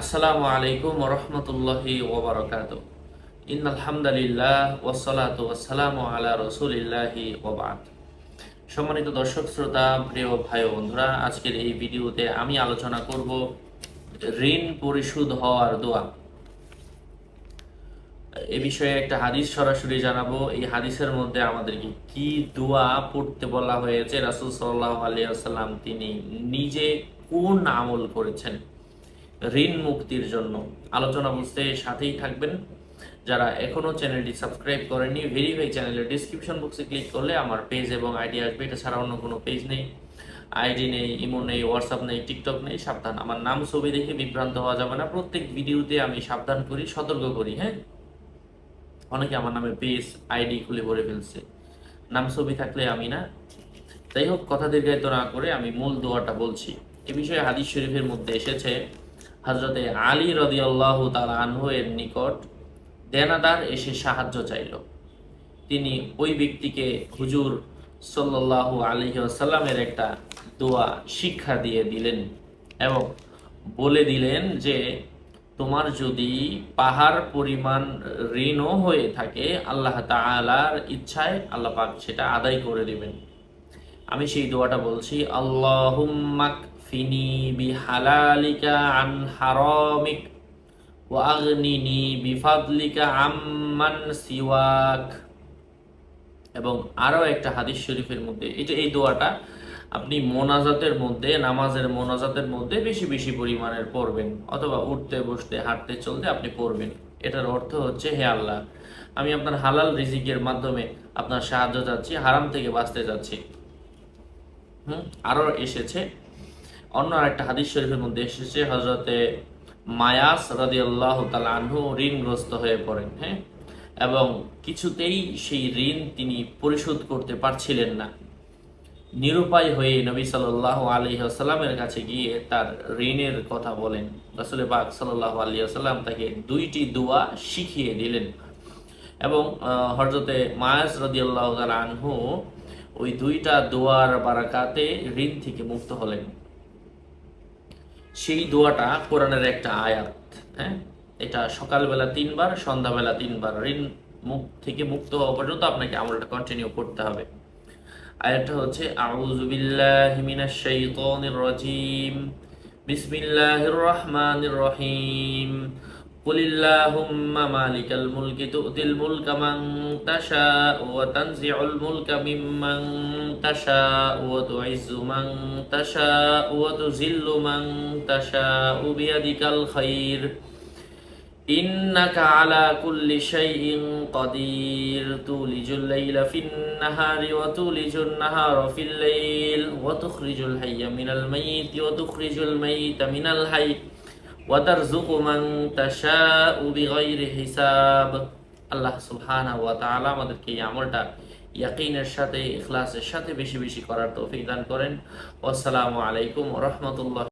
আসসালামু আলাইকুম রহমতুল্লাহি ওবরাকাত ইন ওয়াসালাতু ওয়াসসালামু আলা রসুলিল্লাহি ওবাদ সম্মানিত দর্শক, শ্রোতা, প্রিয় ভাই বন্ধুরা, আজকের এই ভিডিওতে আমি আলোচনা করব ঋণ পরিশোধ হওয়ার দোয়া। এ বিষয়ে একটা হাদিস সরাসরি জানাব। এই হাদিসের মধ্যে আমাদেরকে কি দোয়া পড়তে বলা হয়েছে? রাসুল সাল্লাহ আলিয়াল্লাম তিনি নিজে কোন আমল করেছেন? ঋণ মুক্তির জন্য। আলোচনা বুঝতে সাথেই থাকবেন। যারা এখনও চ্যানেলটি সাবস্ক্রাইব করেননি ভেরিফাই চ্যানেলের ডিসক্রিপশন বক্সে ক্লিক করলে আমার পেজ এবং আইডি আসবে। এটা ছাড়া অন্য কোনো পেজ নেই। আইডি নেই ইমো নেই হোয়াটসঅ্যাপ নেই টিকটক নেই, সাবধান। আমার নাম, ছবি দেখে বিভ্রান্ত হওয়া যাবে না। প্রত্যেক ভিডিওতে আমি সাবধান করি, সতর্ক করি হ্যাঁ? অনেকে আমার নামে পেজ আইডি খুলে ভরে ফেলছে। নাম, ছবি থাকলে আমি না। যাই হোক, কথা দীর্ঘায়িত না করে আমি মূল দোয়াটা বলছি। এ বিষয়ে হাদিস শরীফের মধ্যে এসেছে হজরতে আলী রদি আল্লাহ তালা আনহু এর নিকট দেনাদার এসে সাহায্য চাইল। তিনি ওই ব্যক্তিকে হুজুর সাল্লাহ আলহি একটা দোয়া, শিক্ষা দিয়ে দিলেন এবং বলে দিলেন যে, তোমার যদি পাহাড় পরিমাণ ঋণও হয়ে থাকে, আল্লাহ তালার ইচ্ছায় আল্লাহ পাক সেটা আদায় করে দিবেন। আমি সেই দোয়াটা বলছি, আল্লাহুম্মাক ফিনি বিহালালিকা আন হারামিক ওয়া আগনিনি আম্মান এবং আরও একটা হাদিস শরীফের মধ্যে এটা এই দোয়াটা আপনি মোনাজাতের মধ্যে, নামাজের মোনাজাতের মধ্যে বেশি বেশি পরিমাণের পড়বেন, অথবা উঠতে, বসতে, হাঁটতে, চলতে আপনি পড়বেন। এটার অর্থ হচ্ছে, হে আল্লাহ, আমি আপনার হালাল রিজিকের মাধ্যমে আপনার সাহায্য চাচ্ছি, হারাম থেকে বাঁচতে চাচ্ছি। হুম, আরও এসেছে অন্য আরেকটা হাদিস শরীফের মধ্যে এসেছে হজরতে মায়াস রাদি আল্লাহ আনহু ঋণগ্রস্ত হয়ে পড়েন হ্যাঁ? এবং কিছুতেই সেই ঋণ তিনি পরিশোধ করতে পারছিলেন না। নিরুপায় হয়ে নবী সাল্লাহ আলী আসাল্লামের কাছে গিয়ে তার ঋণের কথা বলেন। রসুল পাক সাল্লাহ আলী আসাল্লাম তাকে দুইটি দোয়া শিখিয়ে দিলেন। এবং হরজতে মায়াস রদি আল্লাহ আনহু ওই দুইটা দোয়ার বারাকাতে ঋণ থেকে মুক্ত হলেন। সেই দোয়াটা কোরআনের একটা আয়াত হ্যাঁ? এটা সকালবেলা তিনবার, সন্ধ্যাবেলা তিনবার, ঋণ মুখ থেকে মুক্ত হওয়া পর্যন্ত আপনাকে আমলটা কন্টিনিউ করতে হবে। আয়াতটা হচ্ছে আউজুবিল্লাহ রহিম। قل اللهم مالك الملك تؤتي الملك من تشاء وتنزع الملك ممن تشاء وتعز من تشاء وتذل من تشاء بيدك الخير إنك على كل شيء قدير تولج الليل في النهار وتولج النهار في الليل وتخرج الحي من الميت وتخرج الميت من الحي ওয়াদারজুকু মান তাশাউ বিগাইরি হিসাব আল্লাহ সুবহানাহু ওয়া তাআলা আমাদেরকে এই আমলটা ইয়াকিনের সাথে, ইখলাসের সাথে বেশি বেশি করার তৌফিক দান করেন। আসসালামু আলাইকুম রাহমাতুল্লাহ।